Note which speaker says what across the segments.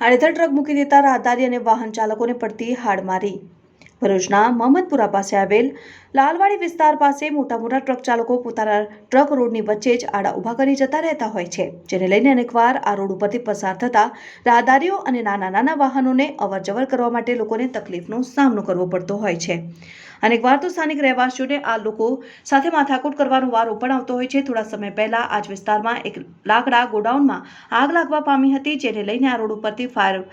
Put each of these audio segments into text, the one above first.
Speaker 1: આડેધડ ટ્રક મૂકી દેતા રાહદારી અને વાહન ચાલકોને પડતી હાડમારી. ભરૂચના મહમ્મદપુરા પાસે આવેલ લાલવાડી વિસ્તાર પાસે મોટા મોટા ટ્રક ચાલકો પોતાના ટ્રક રોડની વચ્ચે જ આડા ઊભા કરી જતા રહેતા હોય છે, જેને લઈને અનેકવાર આ રોડ ઉપરથી પસાર થતા રાહદારીઓ અને નાના નાના વાહનોને અવરજવર કરવા માટે લોકોને તકલીફનો સામનો કરવો પડતો હોય છે. અનેકવાર તો સ્થાનિક રહેવાસીઓને આ લોકો સાથે માથાકૂટ કરવાનો વારો પણ આવતો હોય છે. થોડા સમય પહેલા આ જ વિસ્તારમાં એક લાકડા ગોડાઉનમાં આગ લાગવા પામી હતી, જેને લઈને આ રોડ ઉપરથી ફાયર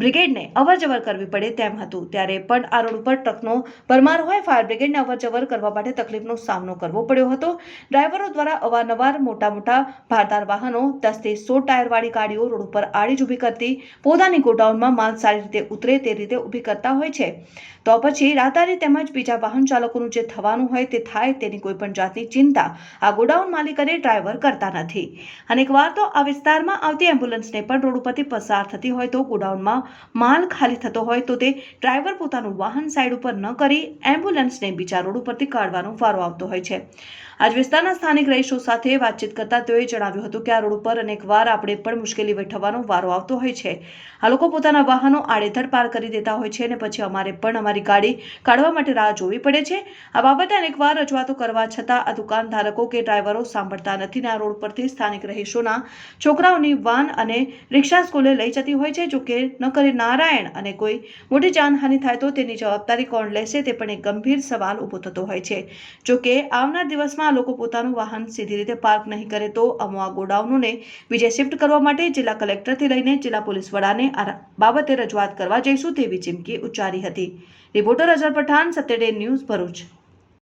Speaker 1: બ્રિગેડને અવરજવર કરવી પડે તેમ હતું. ત્યારે પણ આ રોડ ઉપર ટ્રકનો ભરમાર હોય, ફાયર બ્રિગેડને અવરજવર કરવા માટે તકલીફનો સામનો કરવો પડ્યો હતો. ડ્રાઈવરો દ્વારા અવારનવાર મોટા મોટા ભારદાર વાહનો, દસથી સો ટાયરવાળી ગાડીઓ રોડ ઉપર આડી જ ઊભી કરતી, પોતાની ગોડાઉનમાં માલ સારી રીતે ઉતરે તે રીતે ઊભી કરતા હોય છે. તો પછી રાહદારી તેમજ બીજા વાહન ચાલકોનું જે થવાનું હોય તે થાય તેની કોઈ પણ જાતની ચિંતા આ ગોડાઉન માલિકને ડ્રાઈવર કરતા નથી. અનેકવાર તો આ વિસ્તારમાં આવતી એમ્બ્યુલન્સને પણ રોડ ઉપરથી પસાર થતી હોય તો ગોડાઉનમાં માલ ખાલી થતો હોય તો તે ડ્રાઈવર પોતાનું વાહન સાઈડ ઉપર ન કરી એમ્બ્યુલન્સને બીજા રોડ ઉપરથી કાઢવાનો વારો આવતો હોય છે. આજ વિસ્તારના સ્થાનિક રહીશો સાથે વાતચીત કરતા તેઓએ જણાવ્યું હતું કે આ રોડ ઉપર અનેકવાર આપણે પણ મુશ્કેલી વેઠવાનો વારો આવતો હોય છે. આ લોકો પોતાના વાહનો આડેધડ પાર કરી દેતા હોય છે અને પછી અમારે પણ અમારી ગાડી કાઢવા માટે રાહ જોવી પડે છે. આ બાબતે અનેકવાર રજૂઆતો કરવા છતાં આ દુકાન ધારકો કે ડ્રાઈવરો સાંભળતા નથી આ રોડ પરથી સ્થાનિક રહીશોના છોકરાઓની વાન અને રિક્ષા સ્કૂલે લઈ જતી હોય છે, જો ન કરી નારાયણ અને કોઈ મોટી જાનહાનિ થાય તો તેની જવાબદારી કોણ લેશે તે પણ એક ગંભીર સવાલ ઊભો થતો હોય છે. જો કે આવનાર દિવસમાં લોકો પોતાનું વાહન સીધી રીતે પાર્ક નહીં કરે તો અમો આ ગોડાઉનોને બીજે શિફ્ટ કરવા માટે જિલ્લા કલેક્ટરથી લઈને જિલ્લા પોલીસ વડાને આ બાબતે રજૂઆત કરવા જઈશું તેવી ચીમકી ઉચ્ચારી હતી. Reporter Azhar Pathan, Satya Day news Bharuch.